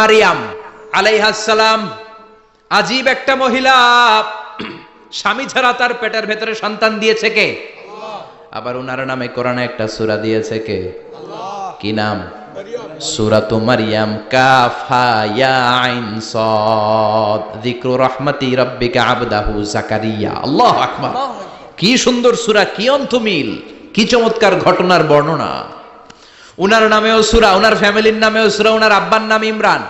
মারিয়াম আলাইহাসালাম আজীব একটা মহিলা স্বামী ছাড়া তার পেটের ভেতরে সন্তান দিয়েছে কে? আবার উনার নামে কোরআনে একটা সূরা দিয়েছে কে? কি নাম? সূরাতু মারিয়াম কাফ ইয়া আইন সাদ যিকরু রাহমাতি রাব্বিকা আবদাহু জাকারিয়া। আল্লাহু আকবার। কি সুন্দর সূরা কি অন্তমিল কি চমৎকার ঘটনার বর্ণনা। উনার নামেও সুরা, উনার ফ্যামিলির নামেও সুরা, উনার আব্বার নাম ইমরান।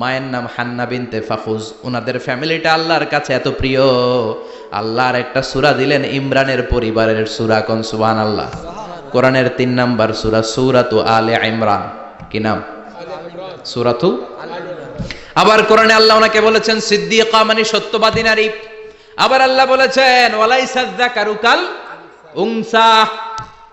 মায়ের নাম হান্না বিনতে ফাফুজ উনাদের ফ্যামিলিটা আল্লাহর কাছে এত প্রিয়। আল্লাহর একটা সুরা দিলেন ইমরানের পরিবারের সুরা কোন? সুবান আল্লাহ কোরআনের তিন নাম্বার সুরা, সুরাতু আলে ইমরান। কি নাম? সুরাতু আবার কোরআনে আল্লাহ ওনাকে বলেছেন, সিদ্দিকা মানে সত্যবাদী নারী। আবার আল্লাহ বলেছেন ওয়ালাইসা যাকারুকাল উনসা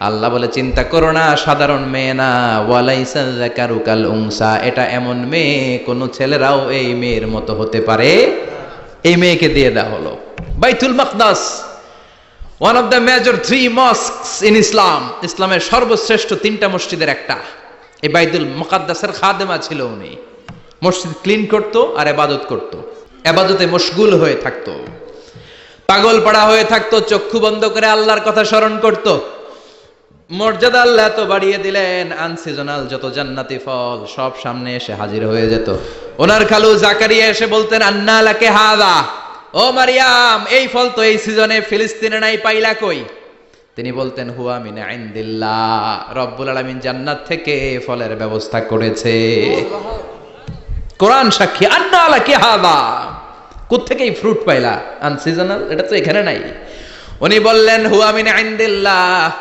আল্লাহ বলে, চিন্তা করো না, সাধারণ মেয়ে না। ওয়ালাইসা যাকারুকাল উনসা। এটা এমন মেয়ে, কোন ছেলেরাও এই মেয়ের মতো হতে পারে। এই মেয়েকে দিয়ে দেওয়া হলো। Baitul Maqdas one of the major three mosque in Islam ইসলামের সর্বশ্রেষ্ঠ তিনটা মসজিদের একটা। এই বাইতুল মুকাদ্দাসের খাদেমা ছিল উনি। মসজিদ ক্লিন করতো আর এবাদত করতো। এবাদতে মশগুল হয়ে থাকতো। পাগল পাড়া হয়ে থাকতো, চক্ষু বন্ধ করে আল্লাহর কথা স্মরণ করত। মর্যাদা আল্লাহ এত বাড়িয়ে দিলেন আনসিজনাল যত জান্নাতি ফল সব সামনে এসে হাজির হয়ে যেত। ওনার খালু জাকারিয়া এসে বলতেন, আন্না লাকে হাদা? ও মারিয়াম, এই ফল তো এই সিজনে ফিলিস্তিনে নাই, পাইলা কই? তিনি বলতেন, হুয়া মিন ইনদিল্লাহ, রব্বুল আলামিন জান্নাত থেকে ফলের ব্যবস্থা করেছে। কোরআন সাক্ষী, আন্না লাকে হাদা? কোত্থেকে এই ফ্রুট পাইলা? আনসিজনাল এটা তো এখানে নাই। উনি বললেন, হুয়া মিন ইনদিল্লাহ।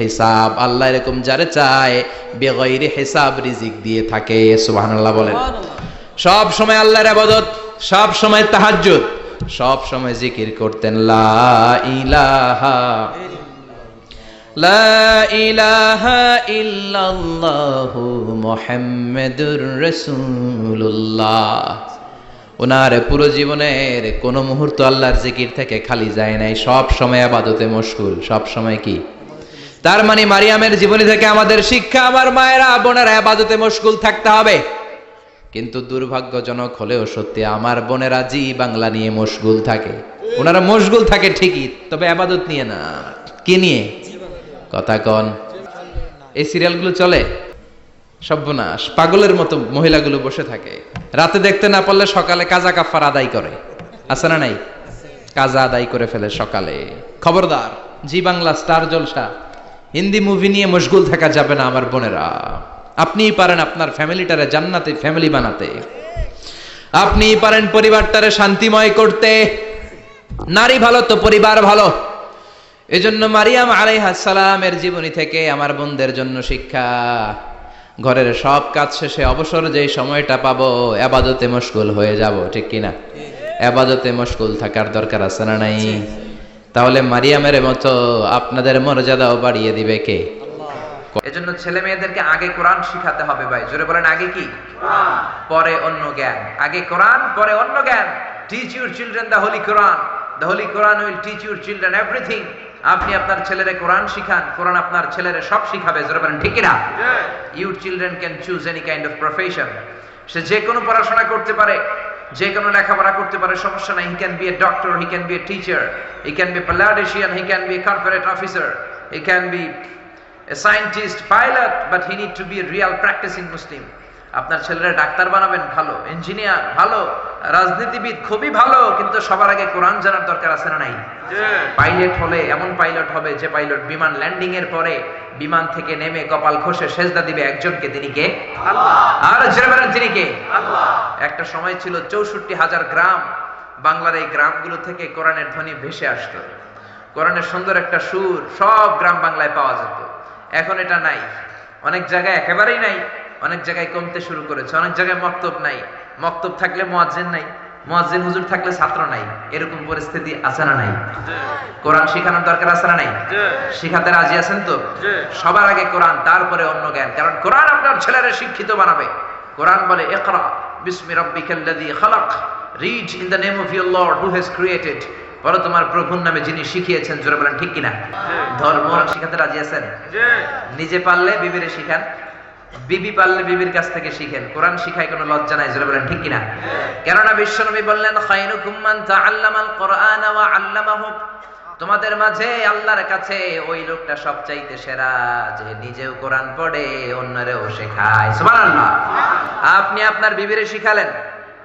হিসাব। আল্লাহ এরকম যারে চায় বিগাইরি হিসাব রিজিক দিয়ে থাকে সুবহানাল্লাহ বলেন। সব সময় আল্লাহর ইবাদত সব সময় তাহাজ্জুদ সব সময় জিকির করতেন লা ইলাহা লা ইলাহা ইল্লাল্লাহু মুহাম্মাদুর রাসূলুল্লাহ। ওনার পুরো জীবনের কোনো মুহূর্ত আল্লাহর জিকির থেকে খালি যায় নাই। সব সময় আবাদতে মশগুল। সব সময় কি? তার মানে মারিয়ামের জীবনী থেকে আমাদের শিক্ষা আমার মায়েরা, বোনেরা আবাদতে মশগুল থাকতে হবে। কিন্তু দুর্ভাগ্যজনক হলেও সত্যি আমার বোনেরা জি বাংলা নিয়ে মশগুল থাকে। ওনারা মশগুল থাকে ঠিকই, তবে আবাদত নিয়ে না। কি নিয়ে? কথা কন। এই সিরিয়ালগুলো চলে? সর্বনাশ। পাগলের মতো মহিলাগুলো বসে থাকে। রাতে দেখতে না পারলে সকালে কাজা কাফার আদায় করে। আছে না নাই? কাজা আদায় করে ফেলে সকালে। খবরদার, জি বাংলা স্টার জলসা। হিন্দি মুভি নিয়ে মশগুল থাকা যাবে না আমার বোনেরা। আপনিই পারেন আপনার ফ্যামিলিটারে জান্নাতে ফ্যামিলি বানাতে। আপনিই পারেন পরিবারটারে শান্তিময় করতে। নারী ভালো তো পরিবার ভালো। এজন্য মারিয়াম আলাইহাসালামের জীবনী থেকে আমার বোনদের জন্য শিক্ষা। ঘরের সব কাজ শেষে অবসর যেই সময়টা পাবো আবাদতে মশগুল হয়ে যাব, ঠিক কিনা? আবাদতে মশগুল থাকার দরকার আছে না নাই? তাহলে মারিয়ামের মতো আপনাদের মর্যাদাও বাড়িয়ে দিবে কে? এজন্য ছেলে মেয়েদেরকে আগে কোরআন শিখাতে হবে ভাই। জোরে বলেন, আগে কি? পরে অন্য জ্ঞান। আগে কোরআন, পরে অন্য জ্ঞান। Teach your children the holy Quran the holy Quran will teach your children everything আপনি আপনার ছেলেরে কোরআন শিখান কোরআন আপনার ছেলেরে সব শিখাবে জোরে বলেন ঠিক না your children can choose any kind of profession সে যে কোনো পড়াশোনা করতে পারে যে কোনো লেখাপড়া করতে পারে সমস্যা নাই he can be a doctor he can be a teacher he can be politician he can be a corporate officer he can be a scientist, pilot, but he need to be a real practicing Muslim. আপনার ছেলেরা doctor বানাবেন ভালো। Engineer ভালো। রাজনীতিবিদ খুবই ভালো কিন্তু সবার আগে কোরআন জানার দরকার আছে না নাই? পাইলট হলে এমন পাইলট হবে যে পাইলট বিমান ল্যান্ডিং এর পরে বিমান থেকে নেমে কপাল ঘষে সেজদা দিবে একজনকে তিনি কে? আর জেনে বলেন তিনি কে? একটা সময় ছিল চৌষট্টি হাজার গ্রাম। বাংলার এই গ্রামগুলো থেকে কোরআনের ধ্বনি ভেসে আসতো। কোরআনের সুন্দর একটা সুর সব গ্রাম বাংলায় পাওয়া যেত। এখন এটা নাই। অনেক জায়গায় একেবারেই নাই। অনেক জায়গায় কমতে শুরু করেছে অনেক জায়গায় মক্তব নাই। মক্তব থাকলে মুয়াজ্জিন নাই মুয়াজ্জিন হুজুর থাকলে ছাত্র নাই এরকম পরিস্থিতি আছে না নাই? কোরআন শেখানোর দরকার আছে না নাই? শিখাতে রাজি আছেন তো? সবার আগে কোরআন তারপরে অন্য জ্ঞান কারণ কোরআন আপনার ছেলেরা শিক্ষিত বানাবে। কোরআন বলে ইকরা বিসমি রাব্বিকাল্লাযী খালাক। Read in the name of your lord who has created বলো তোমার প্রভুর নামে যিনি শিখিয়েছেন জোরে বলেন ঠিক কিনা? ধর্ম শিখাতে রাজি আছেন? নিজে পারলে বিবিরে শিখান। বিবি পারলে বিবির কাছ থেকে শিখেন। কোরআন শিখায় কোনো লজ্জা নাই, জোরে বলেন, ঠিক কিনা? কেননা বিশ্বনবী বললেন, খায়রুকুম মান তাআল্লামাল কোরআন ওয়া আল্লামাহু। তোমাদের মাঝে আল্লাহর কাছে ওই লোকটা সবচাইতে সেরা, যে নিজেও কোরআন পড়ে, অন্যরেও শেখায়। আপনি আপনার বিবিরে শিখালেন।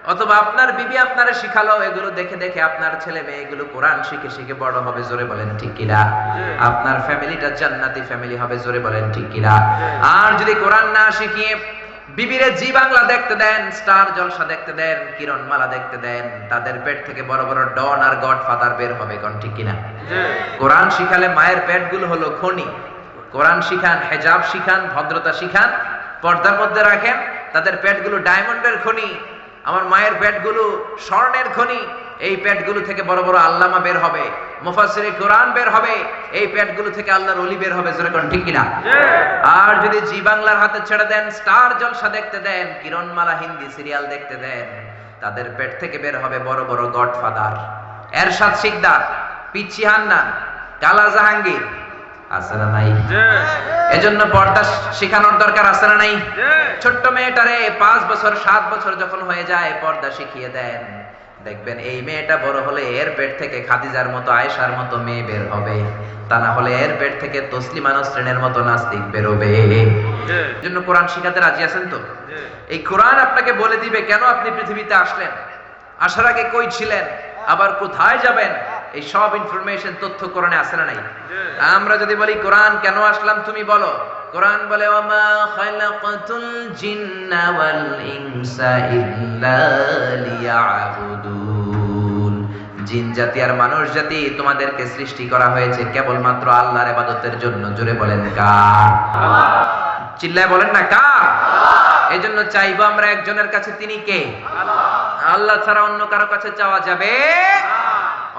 অথবা আপনার বিবি আপনারে শিখালো এগুলো দেখে দেখে আপনার ছেলে মেয়ে এগুলো কোরআন শিখে শিখে বড় হবে জোরে বলেন ঠিক কিনা? আপনার ফ্যামিলিটা জান্নাতি ফ্যামিলি হবে জোরে বলেন ঠিক কিনা? আর যদি কোরআন না শিখিয়ে বিবিরে জি বাংলা দেখতে দেন স্টার জলসা দেখতে দেন কিরণমালা দেখতে দেন তাদের পেট থেকে বড় বড় ডন আর বের হবে কোন ঠিক কিনা? কোরআন শিখালে মায়ের পেটগুলো হলো খনি। কোরআন শিখান হেজাব শিখান ভদ্রতা শিখান পর্দার মধ্যে রাখেন তাদের পেট পেটগুলো ডায়মন্ডের খনি। আমার মায়ের পেটগুলো স্বর্ণের খনি এই পেটগুলো থেকে বড় বড় আল্লামা বের হবে মুফাসসিরে কোরআন বের হবে এই পেটগুলো থেকে আল্লাহর অলি বের হবে যেরকম ঠিক কিনা? আর যদি জি বাংলার হাতে ছেড়ে দেন স্টার জলসা দেখতে দেন কিরণমালা হিন্দি সিরিয়াল দেখতে দেন তাদের পেট থেকে বের হবে বড় বড় গডফাদার। এরশাদ শিকদার পিচ্ছি হান্নান কালা জাহাঙ্গীর এজন্য পর্দা শেখানোর দরকার আছে না নাই? ছোট্ট মেয়েটারে পাঁচ বছর, সাত বছর যখন হয়ে যায়, পর্দা শিখিয়ে দেন। দেখবেন এই মেয়েটা বড় হলে এর পেট থেকে খাদিজার মতো মতো মেয়ে বের হবে। তা না হলে এর পেট থেকে মতো নাস্তিক বেরোবে। জন্য কোরআন শিখাতে রাজি আছেন তো? এই কোরআন আপনাকে বলে দিবে, কেন আপনি পৃথিবীতে আসলেন? আসার আগে কই ছিলেন? আবার কোথায় যাবেন? এই সব ইনফরমেশন তথ্য কোরআনে আছে না নাই? আমরা যদি বলি কোরআন কেন আসলাম তুমি বলো? কোরআন বলে ওয়ামা খালাকাতুল জিন্না ওয়াল ইনসা ইল্লা লিয়াবুদুন। জিন জাতি আর মানুষ জাতি তোমাদেরকে সৃষ্টি করা হয়েছে কেবলমাত্র আল্লাহর ইবাদতের জন্য। জোরে বলেন কার? চিল্লায় বলেন না কার? এই জন্য চাইব আমরা একজনের কাছে তিনি কে? আল্লাহ। ছাড়া অন্য কারও কাছে চাওয়া যাবে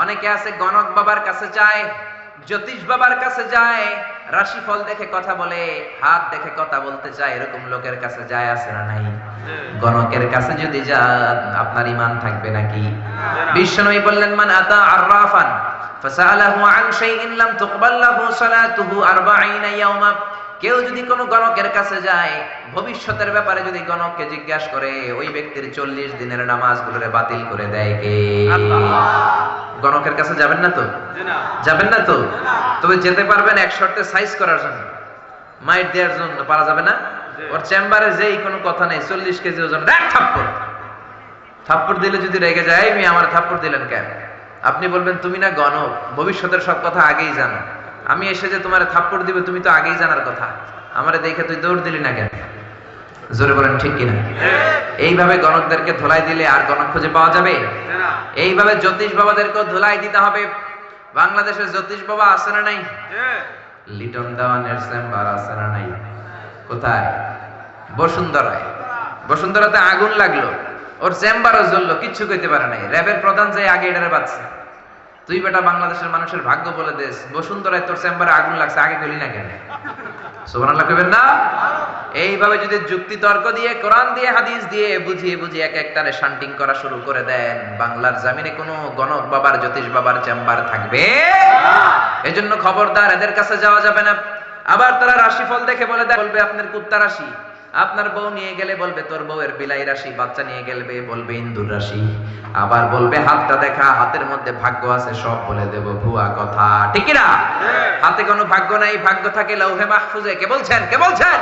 অনেকে আছে গণক বাবার কাছে যায় জ্যোতিষ বাবার কাছে যায় রাশিফল দেখে কথা বলে হাত দেখে কথা বলতে চায় এরকম লোকের কাছে যায় আছে না নাই? গণকের কাছে যদি যান আপনার ইমান থাকবে নাকি? বিশ্বনবী বললেন মান আতা আররাফান ফাসালাহু আন শাইইন লাম তুকবাল লাহু সালাতুহু 40 ইয়াওমা কেউ যদি কোনো গণকের কাছে যায় ভবিষ্যতের ব্যাপারে যদি গণককে জিজ্ঞাসা করে ওই ব্যক্তির চল্লিশ দিনের নামাজগুলোরে বাতিল করে দেয় কে? গণকের কাছে যাবেন না তো? যাবেন না তো? তবে যেতে পারবেন এক শর্তে সাইজ করার জন্য। মাইট দেওয়ার জন্য পারা যাবে না? ওর চেম্বারে যেই কোনো কথা নেই চল্লিশ কেজি ওজন। দেখ থাপ্পড়! থাপ্পড় দিলে যদি রেগে যায় আমি আমার থাপ্পড় দিলেন কেন? আপনি বলবেন তুমি না গণক ভবিষ্যতের সব কথা আগেই জানো। আমি এসে যে তোমার থাপ্পড় দিবে তুমি তো আগেই জানার কথা। আমারে দেখে তুই দৌড় দিলি না কেন? জোরে বলেন, ঠিক কিনা? এইভাবে গণকদেরকে ধোলাই দিলে আর গণক খুঁজে পাওয়া যাবে? এইভাবে জ্যোতিষ বাবাদেরকেও ধোলাই দিতে হবে। বাংলাদেশের জ্যোতিষ বাবা আছে না নাই? লিটন দেওয়ানের চেম্বার আছে না নাই? কোথায়? বসুন্ধরায়। বসুন্ধরাতে আগুন লাগল। ওর চেম্বারও জ্বললো, কিচ্ছু কইতে পারে নাই। র্যাবের প্রধান যাই আগে এটারে বাঁচছে তুই বেটা বাংলাদেশের মানুষের ভাগ্য বলে দেশ বসুন্ধরায় তোর চেম্বারে আগুন লাগছে, আগে গলি না কেন? সুবহানাল্লাহ কইবেন না? এইভাবে যদি যুক্তি তর্ক দিয়ে, কোরআন দিয়ে, হাদিস দিয়ে বুঝিয়ে বুঝিয়ে এক একটারে শান্টিং করা শুরু করে দেন, বাংলার জামিনে কোনো গণক বাবার, জ্যোতিষ বাবার চেম্বার থাকবে? এজন্য খবরদার এদের কাছে যাওয়া যাবে না। আবার তারা রাশিফল দেখে বলে বলবে, আপনার কুত্তা রাশি। আপনার বউ নিয়ে গেলে বলবে তোর বউয়ের বিলাই রাশি বাচ্চা নিয়ে গেলে বলবে ইন্দুর রাশি। আবার বলবে হাতটা দেখা হাতের মধ্যে ভাগ্য আছে সব বলে দেব ভুয়া কথা। ঠিক না হাতে কোনো ভাগ্য নাই ভাগ্য থাকে লৌহে মাহফুজে। কে বলছেন? কে বলছেন?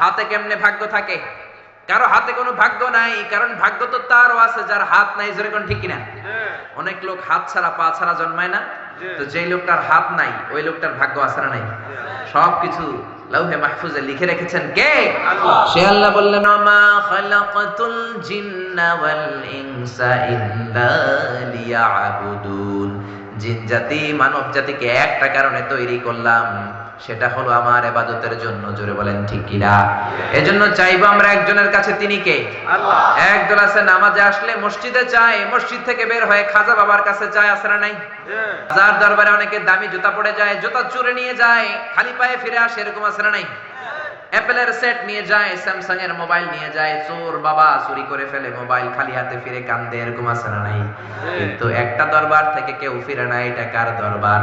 হাতে কেমনে ভাগ্য থাকে? কারও হাতে কোনো ভাগ্য নাই কারণ ভাগ্য তো তারও আছে যার হাত নাই জোরে কোন ঠিক কিনা? অনেক লোক হাত ছাড়া পা ছাড়া জন্মায় না। তো যেই লোকটার হাত নাই ওই লোকটার ভাগ্য আছে না নাই? সবকিছু লাউহে মাহফুজে লিখে রেখেছেন কে? সে আল্লাহ বললেন মা খালাকাতুল জিন্না ওয়াল ইনসা ইল্লা লিয়াবুদুন জিন জাতি মানব জাতিকে একটা কারণে তৈরি করলাম সেটা হলো আমার এবাদতের জন্য জোরে বলেন ঠিক কিনা? এজন্য চাইব আমরা একজনের কাছে তিনি কে? একদল আছে নামাজে আসলে মসজিদে চায় মসজিদ থেকে বের হয়ে খাজা বাবার কাছে চায় আসে না নাই? যার দরবারে অনেকে দামি জুতা পড়ে যায় জুতা চুরে নিয়ে যায় খালি পায়ে ফিরে আসে এরকম আসে না নাই? অ্যাপেলের সেট নিয়ে যায় স্যামসাং এর মোবাইল নিয়ে যায় চোর বাবা চুরি করে ফেলে মোবাইল খালি হাতে ফিরে কান্দে এরকম আছে না নাই? কিন্তু একটা দরবার থেকে কেউ ফিরে না এটা কার দরবার?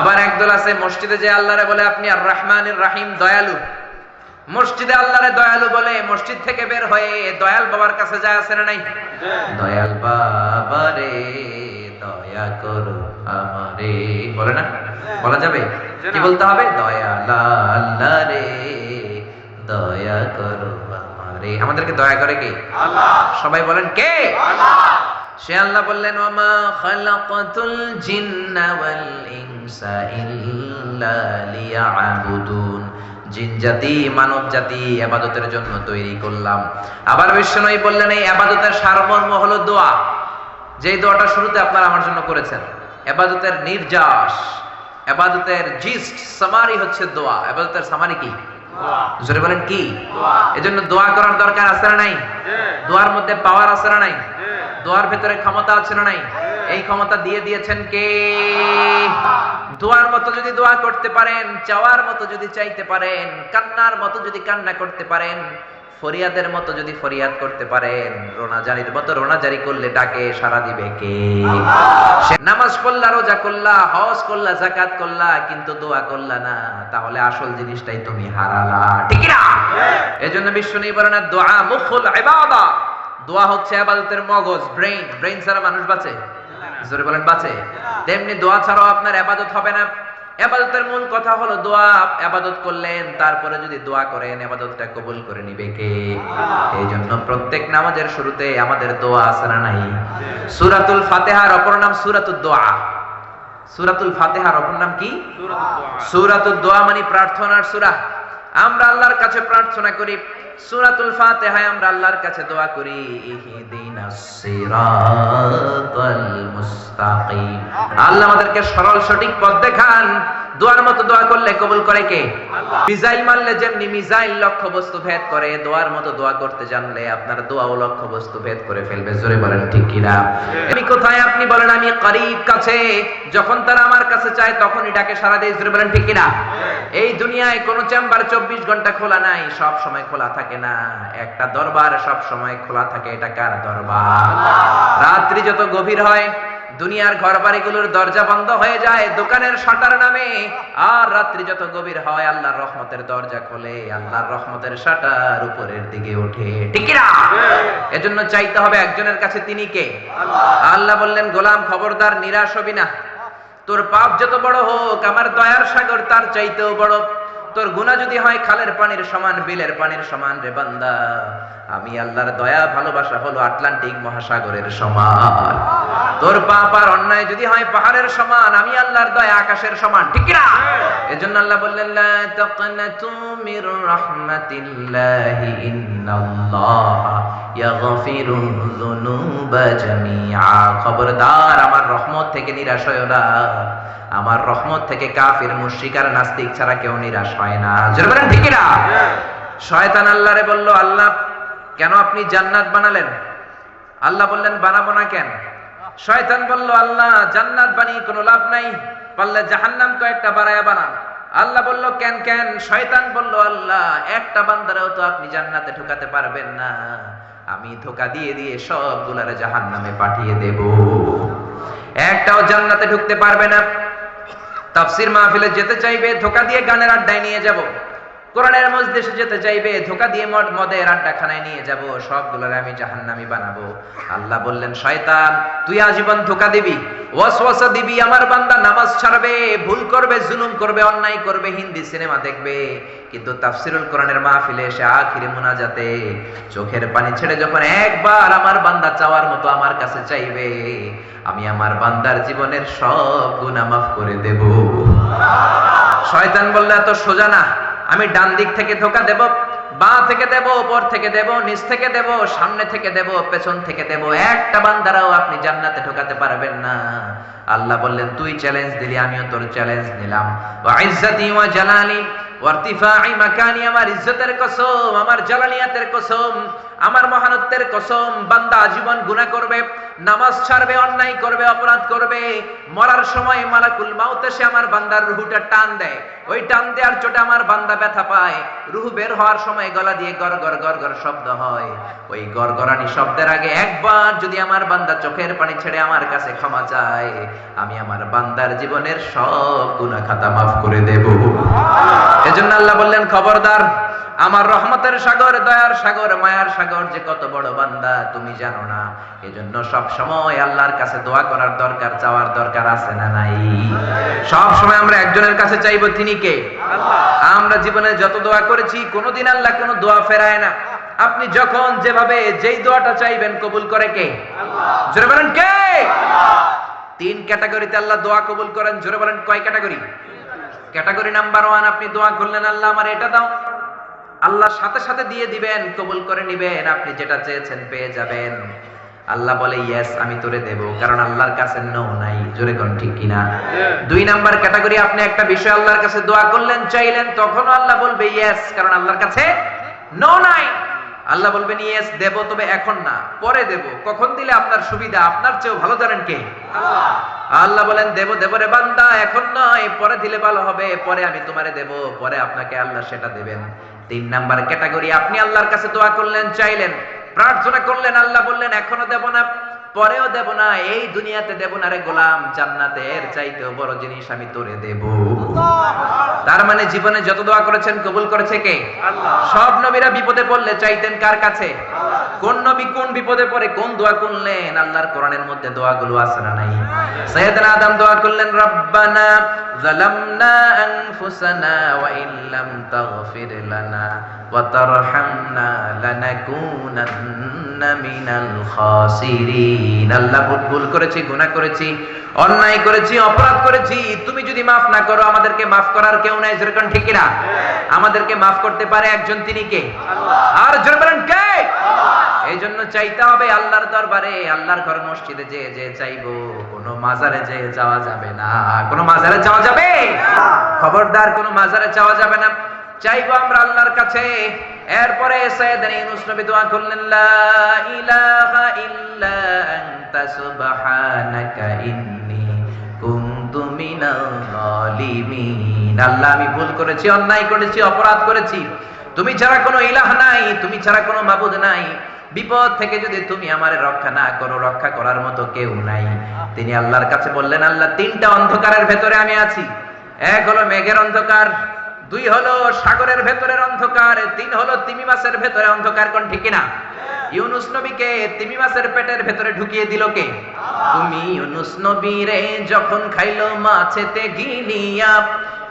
আবার একদল আছে মসজিদে যে আল্লাহরে বলে আপনি আর রহমানির রাহিম দয়ালু। মসজিদে আল্লাহরে দয়ালু বলে মসজিদ থেকে বের হয়ে দয়াল বাবার কাছে যায় আছে না নাই? দয়াল বাবা রে দয়া করো আমারে। বলে না? বলা যাবে? কি বলতে হবে? দয়াল আল্লাহ রে দয়া করো আমারে আমাদেরকে দয়া করে কে? আল্লাহ সবাই বলেন কে? সে আল্লাহ বললেন ওমা খালাকাতুল জিন্না ওয়াল ইনসা ইল্লা লিয়াবুদুন। জিন জাতি, মানব জাতি আবাদতের জন্য তৈরি করলাম। আবার বিশ্বনবী বললেন, এই আবাদতের সারমর্ম হলো দোয়া। যেই দোয়াটা শুরুতে আপনারা আমার জন্য করেছেন, আবাদতের নির্যাস, আবাদতের জিস্ট সামারি হচ্ছে দোয়া। আবাদতের সামারি কি? জোরে বলেন কি? এজন্য দোয়া করার দরকার আছে না নাই? দোয়ার মধ্যে পাওয়ার আছে না নাই? দোয়ার ভেতরে ক্ষমতা আছে না নাই? এই ক্ষমতা দিয়ে দিয়েছেন কে? দোয়ার মতো যদি দোয়া করতে পারেন, চাওয়ার মতো যদি চাইতে পারেন, কান্নার মতো যদি কান্না করতে পারেন ফরিয়াদের মতো যদি ফরিয়াদ করতে পারেন রোনাজারির মতো রোনাজারি করলে ডাকে সারা দিবে কে? নামাজ পড়লা, রোজা করলা, হজ করলা জাকাত করলা, কিন্তু দোয়া করলা না, তাহলে আসল জিনিসটাই তুমি হারালা। ঠিক না এজন্য বিশ্ব নেই বলে না দোয়া মুখুল ইবাদা। দোয়া হচ্ছে আবাদতের মগজ, ব্রেইন। ব্রেইন ছাড়া মানুষ বাঁচে? জোরে বলেন, বাঁচে? তেমনি দোয়া ছাড়াও আপনার আবাদত হবে না। আবাদতের মূল কথা হলো দোয়া। আবাদত করলেন তারপরে যদি দোয়া করেন আবাদতটা কবুল করে নিবে কে? এই জন্য প্রত্যেক নামাজের শুরুতে আমাদের দোয়া আছে না নাই? সুরাতুল ফাতেহার অপর নাম সূরাতুদ দোয়া। সূরাতুল ফাতিহার অপর নাম কি? সূরাতুদ দোয়া মানে প্রার্থনার সূরা। আমরা আল্লাহর কাছে প্রার্থনা করি সূরাতুল ফাতিহায় আমরা আল্লাহর কাছে দোয়া করি ইহদিনাস সিরাতাল মুস্তাকিম। আল্লাহ আমাদেরকে সরল সঠিক পথ দেখান। দোয়ার মতো দোয়া করলে কবুল করে কে? মিসাইল মারলে যেমনি মিসাইল লক্ষ্য বস্তু ভেদ করে দোয়ার মতো দোয়া করতে জানলে আপনার দোয়াও লক্ষ্য বস্তু ভেদ করে ফেলবে। জোরে বলেন ঠিক কিনা? আমি কোথায় আপনি বলেন আমি করিব কাছে। যখন তারা আমার কাছে চায় তখনই ডাকে সারা দেয় জোরে বলেন ঠিক কিনা? এই দুনিয়ায় কোন চেম্বার চব্বিশ ঘণ্টা খোলা নাই সব সময় খোলা থাকে না। একটা দরবার সব সময় খোলা থাকে এটা কার দরবার? রাত্রি যত গভীর হয় দুনিয়ার ঘর বাড়িগুলোর দরজা বন্ধ হয়ে যায় দোকানের শাটার নামে। আর রাত্রি যত গভীর হয় আল্লাহর রহমতের দরজা খোলে আল্লাহর রহমতের শাটার উপরের দিকে ওঠে। ঠিক না এজন্য চাইতে হবে একজনের কাছে তিনি কে? আল্লাহ বললেন গোলাম খবরদার নিরাশ হবি না। তোর পাপ যত বড় হোক আমার দয়ার সাগর তার চাইতেও বড়। তোর গুনাহ যদি হয়, খালের পানির সমান, বিলের পানির সমান রে বান্দা। আমি আল্লাহর দয়া, ভালোবাসা হলো আটলান্টিক মহাসাগরের সমান। তোর পাপ আর অন্যায় যদি হয়, পাহাড়ের সমান, আমি আল্লাহর দয়া, আকাশের সমান, ঠিক না এজন্য আল্লাহ বললেন, লা তাকনাতু রাহমাতিল্লাহি ইন্নাল্লাহা ইয়াগফিরুল যুনুবা জামিআ। খবরদার, আমার রহমত থেকে নিরাশ হয়ো না। আমার রহমত থেকে কাফির, মুশরিক আর নাস্তিক ছাড়া কেউ নিরাশ হয় না। জোরে ঠিক না শয়তান আল্লাহরে বলল, আল্লাহ, কেন আপনি জান্নাত বানালেন? আল্লাহ বললেন, বানাবো না কেন? শয়তান বলল, আল্লাহ, জান্নাত বানিয়ে কোনো লাভ নাই, পারলে জাহান্নাম কয়েকটা বাড়ায়া বানান। আল্লাহ বলল, কেন কেন? শয়তান বলল, আল্লাহ, একটা বান্দারেও তো আপনি জান্নাতে ঢুকাতে পারবেন না। আমি ধোকা দিয়ে দিয়ে সবগুলারে জাহান্নামে পাঠিয়ে দেব। একটাও জান্নাতে ঢুকতে পারবে না। তাফসির মাহফিলে যেতে চাইবে ধোকা দিয়ে গানের আড্ডায় নিয়ে যাব। কোরআনের মজলিসে যেতে চাইবে, ধোকা দিয়ে মদ, মদের আড্ডাখানায় নিয়ে যাব, সবগুলোর আমি জাহান্নামি বানাবো। আল্লাহ বললেন, শয়তান, তুই আজীবন ধোকা দিবি, ওয়াসওয়াসা দিবি, আমার বান্দা নামাজ ছাড়বে, ভুল করবে, জুলুম করবে, অন্যায় করবে, হিন্দি সিনেমা দেখবে। কিন্তু তাফসিরুল কোরআনের মাহফিলে এসে আখিরে চোখের পানি ছেড়ে যখন একবার আমার বান্দা চাওয়ার মতো আমার কাছে চাইবে, আমি আমার বান্দার জীবনের সব গুনাহ মাফ করে দেব। শয়তান বললে, এত সোজা না আমি ডান দিক থেকে ধোকা দেব, বা থেকে দেব, উপর থেকে দেব, নিচ থেকে দেব, সামনে থেকে দেব, পেছন থেকে দেব। একটা বান্দারাও আপনি জান্নাতে ঢোকাতে পারবেন না। আল্লাহ বললেন, তুই চ্যালেঞ্জ দিলি, আমিও তোর চ্যালেঞ্জ নিলাম। মাকানি, আমার ইজ্জতের কসম, আমার কসম, আমার মহানত্বের কসম, বান্দা আজীবন করবে, নামাজ ছাড়বে, অন্যায় করবে, অপরাধ করবে, মরার সময় মালাকুল মাউত এসে আমার বান্দার রুহুটা টান দেয়। ওই টান দেওয়ার চোটে আমার বান্দা ব্যথা পায়। রুহু বের হওয়ার সময় গলা দিয়ে গর গর গর গর শব্দ হয়। ওই গরগরানি শব্দের আগে একবার যদি আমার বান্দা চোখের পানি ছেড়ে আমার কাছে ক্ষমা চায়, আমি আমার বান্দার জীবনের সব গুনাহ খাতা মাফ করে দেব। এজন্য আল্লাহ বললেন খবরদার আমার রহমতের সাগর দয়ার সাগর মায়ার সাগর যে কত বড় বান্দা তুমি জানো না। এজন্য সব সময় আল্লাহর কাছে দোয়া করার দরকার চাওয়ার দরকার আছে না নাই? সব সময় আমরা একজনের কাছে চাইব তিনি কে? আমরা জীবনে যত দোয়া করেছি কোনোদিন আল্লাহ কোনো দোয়া ফেরায় না। আপনি যখন যেভাবে যেই দোয়াটা চাইবেন কবুল করে কে? জোরে বলেন কে? তিন ক্যাটাগরিতে আল্লাহ দোয়া কবুল করেন জোরে বলেন কয় ক্যাটাগরি? ক্যাটাগরি নাম্বার ওয়ান আপনি দোয়া করলেন আল্লাহ আমার এটা দাও। আল্লাহ সাথে সাথে দিয়ে দিবেন কবুল করে নিবেন আপনি যেটা চেয়েছেন পেয়ে যাবেন। আল্লাহ বলে ইয়েস আমি তোরে দেব। কারণ আল্লাহর কাছে নো নাই। জোরে কোন ঠিক কিনা? দুই নাম্বার ক্যাটাগরি আপনি একটা বিষয় আল্লাহর কাছে দোয়া করলেন চাইলেন তখনও আল্লাহ বলবে ইয়েস কারণ আল্লাহর কাছে নো নাই। আল্লাহ বলবেন ইয়েস দেব তবে এখন না পরে দেব। কখন দিলে আপনার সুবিধা? আপনার চেয়েও ভালো জানেন কে? আল্লাহ। বলেন, দেব দেব রে বান্দা, এখন নয়। পরে দিলে ভালো হবে। পরে আমি তোমারে দেব। পরে আপনাকে আল্লাহ সেটা দেবেন। তিন নাম্বার ক্যাটাগরি, আপনি আল্লাহর কাছে দোয়া করলেন, চাইলেন, প্রার্থনা করলেন, আল্লাহ বললেন, এখনও দেব না। পরেও দেব না, এই দুনিয়াতে দেব না রে গোলাম। জান্নাতের চাইতেও বড় জিনিস আমি তোরে দেব। তার মানে জীবনে যত দোয়া করেছেন, কবুল করেছে কে? সব নবীরা বিপদে পড়লে চাইতেন কার কাছে? কোন নবী কোন বিপদে পড়ে, কোন দোয়া করলেন? আল্লাহর কোরআনের মধ্যে দোয়াগুলো আছে না নাই? সৈয়দনা আদম দোয়া করলেন, রব্বানা জালামনা আনফুসানা ওয়া ইল্লাম তাগফির লানা ওয়া তারহামনা খাসিরিন আল্লাহ ভুল ভুল করেছি গুনাহ করেছি অন্যায় করেছি অপরাধ করেছি। তুমি যদি মাফ না করো আমাদেরকে মাফ করার কেউ নাই যেরকম ঠিক না আমাদেরকে মাফ করতে পারে একজন তিনি কে? আর জোরে বলেন কে? এই জন্য চাইতে হবে আল্লাহর দরবারে আল্লাহর ঘর মসজিদে যে যে চাইব। কোনো মাজারে যে যাওয়া যাবে না। কোনো মাজারে যাওয়া যাবে? খবরদার কোনো মাজারে যাওয়া যাবে না। চাইব আমরা আল্লাহর কাছে। এরপরে ইউনূস নবী দোয়া করলেন, লা ইলাহা ইল্লা আনতা সুবহানাকা কুনতু মিনাল জালিমিন আল্লাহ, আমি ভুল করেছি, অন্যায় করেছি, অপরাধ করেছি। তুমি ছাড়া কোনো ইলাহ নাই, তুমি ছাড়া কোনো মাবুদ নাই। বিপদ থেকে যদি তুমি আমারে রক্ষা না করো, রক্ষা করার মতো কেউ নাই। তিনি আল্লাহর কাছে বললেন, আল্লাহ, তিনটা অন্ধকারের ভেতরে আমি আছি। এক হলো মেঘের অন্ধকার দুই হলো সাগরের ভেতরের অন্ধকার, তিন হলো তিমি মাছের ভেতরে অন্ধকার, কোন ঠিক না ইউনুস নবীকে তিমি মাছের পেটের ভেতরে ঢুকিয়ে দিল কে? তুমি ইউনুস নবীরে যখন খাইলো মাছেতে গিনিয়া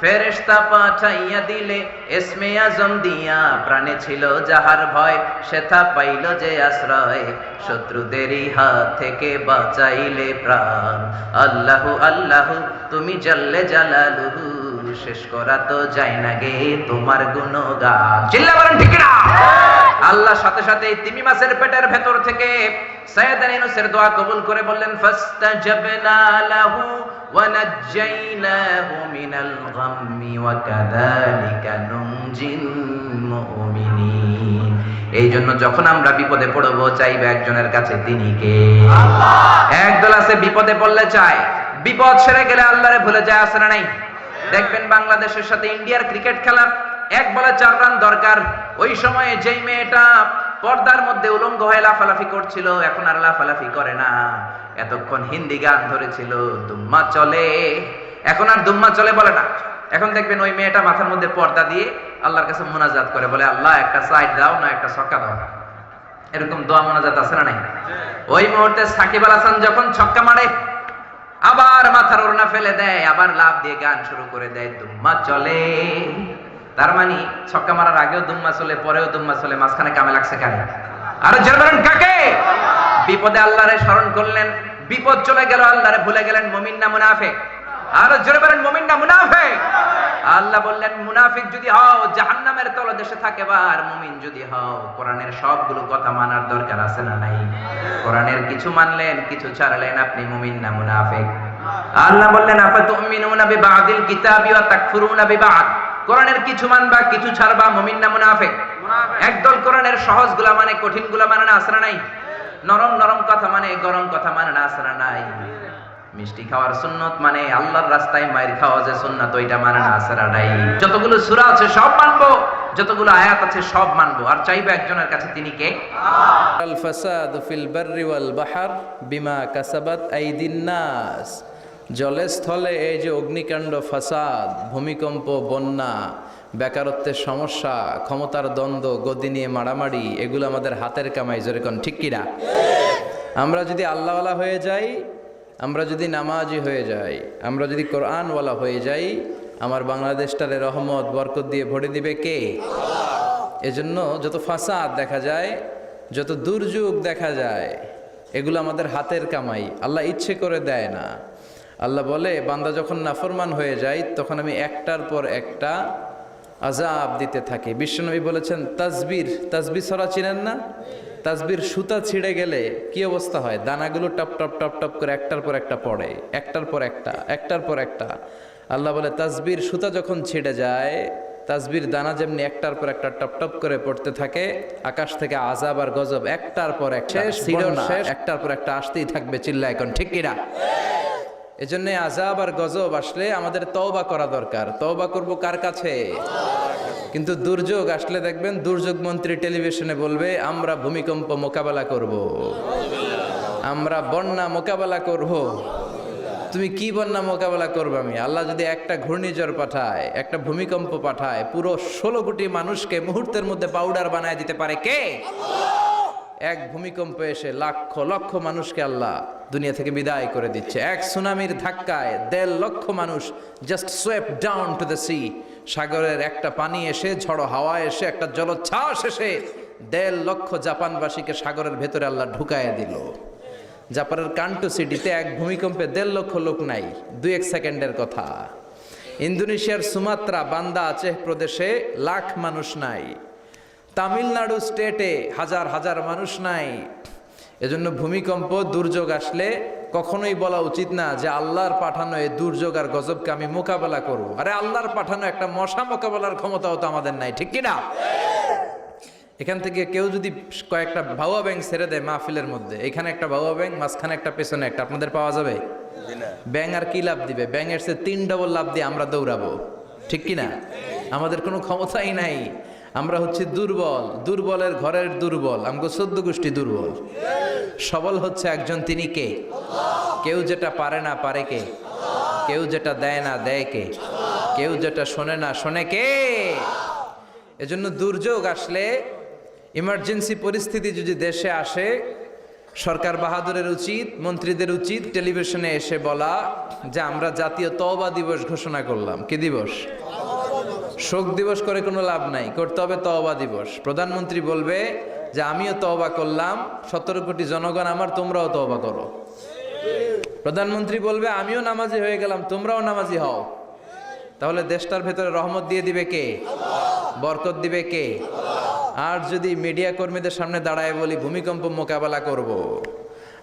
ফেরেশতা পাঠাইয়া দিলে, এসমে আজম দিয়া প্রাণে ছিল যাহার ভয়, সেথা পাইল যে আশ্রয়, শত্রুদেরই হাত থেকে বাঁচাইলে প্রাণ। আল্লাহু আল্লাহু, তুমি জাল্লে জালালুহু। শেষ করা তো যায় না গে তোমার গুণগান। চিল্লা বলেন ঠিক না আল্লাহ সাথে সাথে তিমি মাছের পেটের ভেতর থেকে ইউনূসের দোয়া কবুল করে বললেন ফাস্তাজাবনা লাহু এই জন্য যখন আমরা বিপদে পড়ব চাইবে একজনের কাছে তিনি কে? একদল আছে বিপদে পড়লে চায়। বিপদ সেরে গেলে আল্লাহরে ভুলে যায় আসে না নাই? দেখবেন বাংলাদেশের সাথে ইন্ডিয়ার ক্রিকেট খেলা এক বলে চার রান দরকার। ওই সময়ে যেই মেয়েটা পর্দার মধ্যে উলঙ্গ হয়ে লাফালাফি করছিল এখন আর লাফালাফি করে না। এতক্ষণ হিন্দি গান ধরেছিল দুম্মা চলে। এখন আর দুম্মা চলে বলে না। এখন দেখবেন ওই মেয়েটা মাথার মধ্যে পর্দা দিয়ে আল্লাহর কাছে মোনাজাত করে বলে আল্লাহ একটা সাইড দাও না একটা ছক্কা দাও। এরকম দোয়া মোনাজাত আছে না নাই? ওই মুহূর্তে সাকিব আল হাসান যখন ছক্কা মারে আবার মাথার ওড়না ফেলে দেয়, আবার লাভ দিয়ে গান শুরু করে দেয়, দুম্মা চলে। তার মানে ছক্কা মারার আগেও দুম্মা চলে, পরেও দুম্মা চলে, মাঝখানে কামে লাগছে কানে আর জানবেন কাকে? বিপদে আল্লাহরে স্মরণ করলেন, বিপদ চলে গেল, আল্লাহরে ভুলে গেলেন, মমিন না মুনাফে আর জোরে বলেন মুমিন না মুনাফিক। আল্লাহ বললেন মুনাফিক যদি হও জাহান্নামের তলদেশে থাকে আর মুমিন যদি হও কোরআনের সবগুলো কথা মানার দরকার আছে না নাই? কোরআনের কিছু মানলেন কিছু ছাড়লেন আপনি মুমিন না মুনাফিক। আল্লাহ বললেন আফা তুমিনুনা বিবাদিল কিতাবি ওয়া তাকফুরুনা বিবাদ? কোরআনের কিছু মানবা কিছু ছাড়বা মুমিন না মুনাফিক? একদল কোরআনের সহজগুলা মানে কঠিনগুলা মানে না আসরা নাই? নরম নরম কথা মানে গরম কথা মানে না আসরা নাই? মিষ্টি খাওয়ার সুন্নত মানে আল্লাহর রাস্তায় মায়ের খাওয়া যে সুন্নত, ওইটা মানে না নাই। যতগুলো সূরা আছে সব মানবো, যতগুলো আয়াত আছে সব মানবো। আর চাইব একজনের কাছে তিনি কে? আল ফাসাদ ফিল বাররি ওয়াল বাহার বিমা কাসাবাত আইদিন নাস। জলে স্থলে এই যে অগ্নিকাণ্ড, ফাসাদ, ভূমিকম্প, বন্যা, বেকারত্বের সমস্যা, ক্ষমতার দ্বন্দ্ব, গদি নিয়ে মারামারি, এগুলো আমাদের হাতের কামাই যেরকম ঠিক কিনা? আমরা যদি আল্লাহওয়ালা হয়ে যাই আমরা যদি নামাজি হয়ে যাই আমরা যদি কোরআনওয়ালা হয়ে যাই আমার বাংলাদেশটারে রহমত বরকত দিয়ে ভরে দিবে কে? এজন্য যত ফাসাদ দেখা যায় যত দুর্যোগ দেখা যায় এগুলো আমাদের হাতের কামাই। আল্লাহ ইচ্ছে করে দেয় না। আল্লাহ বলে বান্দা যখন নাফরমান হয়ে যায় তখন আমি একটার পর একটা আজাব দিতে থাকি। বিশ্বনবী বলেছেন তাজবির তাজবির সরা চিনেন না? তাজবির সুতা ছিঁড়ে গেলে কি অবস্থা হয়? দানাগুলো টপ টপ টপ টপ করে একটার পর একটা পড়ে একটার পর একটা একটার পর একটা। আল্লাহ বলে তাজবির সুতা যখন ছিঁড়ে যায় তাজবির দানা যেমনি একটার পর একটা টপ টপ করে পড়তে থাকে আকাশ থেকে আজাব আর গজব একটার পর একটা একটার পর একটা আসতেই থাকবে চিল্লা এখন ঠিক কিনা? এজন্য আজাব আর গজব আসলে আমাদের তওবা করা দরকার। তওবা করব কার কাছে? কিন্তু দুর্যোগ আসলে দেখবেন দুর্যোগ মন্ত্রী টেলিভিশনে বলবে, আমরা ভূমিকম্প মোকাবেলা করব। আমরা বন্যা মোকাবেলা করব। তুমি কি বন্যা মোকাবেলা করবে আমি? আল্লাহ যদি একটা ঘূর্ণিঝড় পাঠায়, একটা ভূমিকম্প পাঠায়, পুরো ষোলো কোটি মানুষকে মুহূর্তের মধ্যে পাউডার বানায় দিতে পারে কে? এক ভূমিকম্প এসে লক্ষ লক্ষ মানুষকে আল্লাহ দুনিয়া থেকে বিদায় করে দিচ্ছে। এক সুনামির ধাক্কায় দেড় লক্ষ মানুষ just swept down to the sea সাগরের একটা পানি এসে, ঝড়ো হাওয়া এসে, একটা জলোচ্ছ্বাস এসে দেড় লক্ষ জাপানবাসীকে সাগরের ভেতরে আল্লাহ ঢুকায় দিল। জাপানের কান্টু সিটিতে এক ভূমিকম্পে দেড় লক্ষ লোক নাই, দুই এক সেকেন্ডের কথা। ইন্দোনেশিয়ার সুমাত্রা বান্দা আচেহ প্রদেশে লাখ মানুষ নাই, তামিলনাড়ু স্টেটে হাজার হাজার মানুষ নাই এজন্য ভূমিকম্প দুর্যোগ আসলে কখনোই বলা উচিত না যে আল্লাহর পাঠানো এই দুর্যোগ আর গজবকে আমি মোকাবেলা করব। আরে আল্লাহর পাঠানো একটা মশা মোকাবেলার ক্ষমতাও তো আমাদের নাই ঠিক কিনা? এখান থেকে কেউ যদি কয়েকটা ভাওয়া ব্যাংক ছেড়ে দেয় মাহফিলের মধ্যে এখানে একটা ভাওয়া ব্যাংক মাঝখানে একটা পেছনে একটা আপনাদের পাওয়া যাবে? ব্যাং আর কি লাভ দিবে? ব্যাঙের সে তিন ডবল লাভ দিয়ে আমরা দৌড়াবো ঠিক কি না আমাদের কোনো ক্ষমতাই নাই। আমরা হচ্ছে দুর্বল, দুর্বলের ঘরের দুর্বল আমাকে সদ্য গোষ্ঠী দুর্বল। সবল হচ্ছে একজন তিনি কে? কেউ যেটা পারে না পারে কে? কেউ যেটা দেয় না দেয় কে? কেউ যেটা শোনে না শোনে কে? এজন্য দুর্যোগ আসলে ইমার্জেন্সি পরিস্থিতি যদি দেশে আসে, সরকার বাহাদুরের উচিত, মন্ত্রীদের উচিত টেলিভিশনে এসে বলা যে আমরা জাতীয় তওবা দিবস ঘোষণা করলাম। কি দিবস? শোক দিবস করে কোনো লাভ নাই, করতে হবে তওবা দিবস। প্রধানমন্ত্রী বলবে যে, আমিও তওবা করলাম, সতেরো কোটি জনগণ আমার, তোমরাও তওবা করো। প্রধানমন্ত্রী বলবে, আমিও নামাজি হয়ে গেলাম, তোমরাও নামাজি হও। তাহলে দেশটার ভেতরে রহমত দিয়ে দিবে কে? বরকত দিবে কে? আর যদি মিডিয়া কর্মীদের সামনে দাঁড়ায় বলি, ভূমিকম্প মোকাবেলা করব।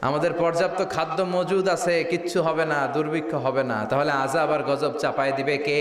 আমাদের পর্যাপ্ত খাদ্য মজুদ আছে, কিচ্ছু হবে না, দুর্ভিক্ষ হবে না। তাহলে আজাব আর গজব চাপায় দিবে কে?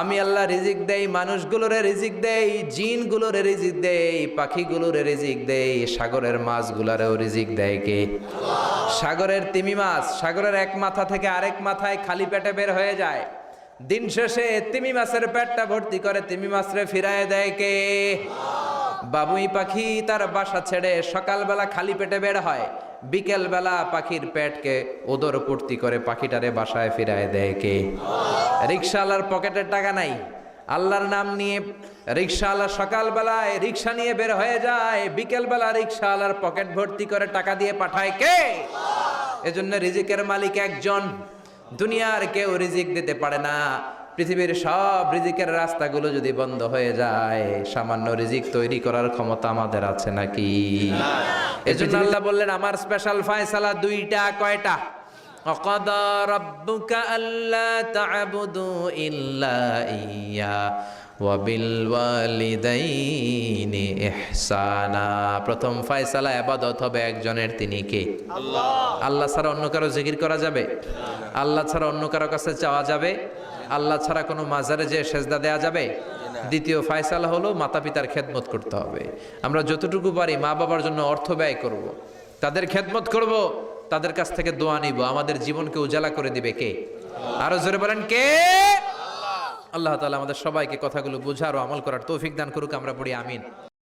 আমি আল্লাহ রিজিক দেই, মানুষগুলোরে রিজিক দেই, জিনগুলোরে রিজিক দেই, পাখিগুলোরে রিজিক দেই, সাগরের মাছগুলোরেও রিজিক দেয় কে? সাগরের তিমি মাছ, সাগরের এক মাথা থেকে আরেক মাথায় খালি পেটে বের হয়ে যায়। দিন শেষে তিমি মাছের পেটটা ভর্তি করে, তিমি মাছরে ফিরায় দেয় কে? বাবুই পাখি তার বাসা ছেড়ে সকালবেলা খালি পেটে বের হয়। বিকেল বেলা পাখির পেটকে ওদর পূর্তি করে পাখিটারে বাসায় ফিরায় দেয় কে? রিক্সাওয়ালার পকেটের টাকা নাই। আল্লাহর নাম নিয়ে রিক্সাওয়ালা সকালবেলায় রিক্সা নিয়ে বের হয়ে যায়। বিকেলবেলা রিক্সাওয়ালার পকেট ভর্তি করে টাকা দিয়ে পাঠায় কে? এজন্য রিজিকের মালিক একজন। দুনিয়ার কেউ রিজিক দিতে পারে না। পৃথিবীর সব রিজিকের রাস্তাগুলো যদি বন্ধ হয়ে যায়, সামান্য রিজিক তৈরি করার ক্ষমতা আমাদের আছে নাকি? এজন্য আল্লাহ বললেন আমার স্পেশাল ফয়সালা দুইটা কয়টা وقضى ربك ألا تعبدوا إلا إياه وبالوالدين إحسانا প্রথম ফয়সালা ইবাদত হবে একজনের তিনি কে আল্লাহ আল্লাহ ছাড়া অন্য কারো জিকির করা যাবে আল্লাহ ছাড়া অন্য কারো কাছে চাওয়া যাবে আল্লাহ ছাড়া কোনো মাজারে যে সেজদা দেয়া যাবে দ্বিতীয় ফায়সালা হলো মাতা পিতার খেদমত করতে হবে। আমরা যতটুকু পারি মা বাবার জন্য অর্থ ব্যয় করব। তাদের খেদমত করব, তাদের কাছ থেকে দোয়া নিব। আমাদের জীবনকে উজালা করে দিবে কে? আরও জোরে বলেন, কে? আল্লাহ। তালা আমাদের সবাইকে কথাগুলো বুঝার ও আমল করার তৌফিক দান করুক, আমরা পড়ি আমিন।